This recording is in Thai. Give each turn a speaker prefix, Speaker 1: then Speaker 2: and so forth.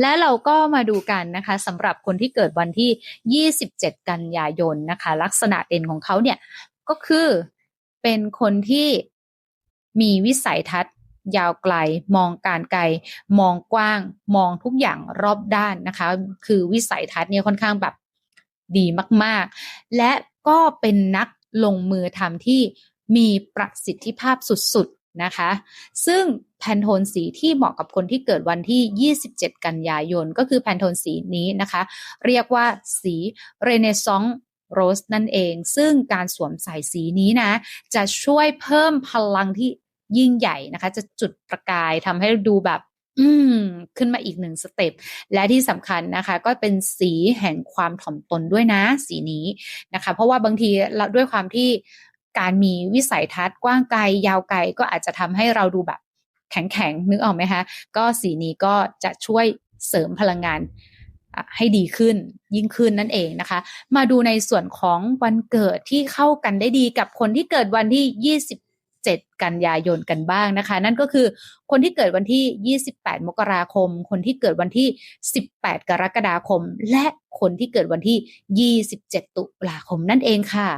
Speaker 1: และเราก็มาดูกันนะคะสำหรับคนที่เกิดวันที่ 27 กันยายนนะคะ ลักษณะเด่นของเขาเนี่ยก็คือเป็นคนที่มีวิสัยทัศน์ยาวไกล มองการไกล มองกว้าง มองทุกอย่างรอบด้านนะคะ คือวิสัยทัศน์เนี่ยค่อนข้างแบบดีมาก ๆ และก็เป็นนักลงมือทำที่มีประสิทธิภาพสุด นะคะ ซึ่งแพนโทนสีที่เหมาะกับคนที่เกิดวันที่ 27 กันยายน ก็คือแพนโทนสีนี้นะคะ เรียกว่าสีเรเนซองโรสนั่นเอง ซึ่งการสวมใส่สีนี้นะ จะช่วยเพิ่มพลังที่ยิ่งใหญ่นะคะ จะจุดประกายทำให้ดูแบบ อืม ขึ้นมาอีกหนึ่งสเต็ป และที่สำคัญนะคะ ก็เป็นสีแห่งความถ่อมตนด้วยนะ สีนี้นะคะ เพราะว่าบางทีเราด้วยความที่ การมีวิสัยทัศน์กว้างไกลยาวไกลก็อาจจะทำให้เราดูแบบแข็งๆนึกออกไหมคะก็สีนี้ก็จะช่วยเสริมพลังงานให้ดีขึ้นยิ่งขึ้นนั่นเองนะคะ มาดูในส่วนของวันเกิดที่เข้ากันได้ดีกับคนที่เกิดวันที่ 27 กันยายนกันบ้างนะคะ นั่นก็คือคนที่เกิดวันที่ 28 มกราคม คนที่เกิดวันที่ 18 กรกฎาคม และคนที่เกิดวันที่ 27 ตุลาคมนั่นเองค่ะ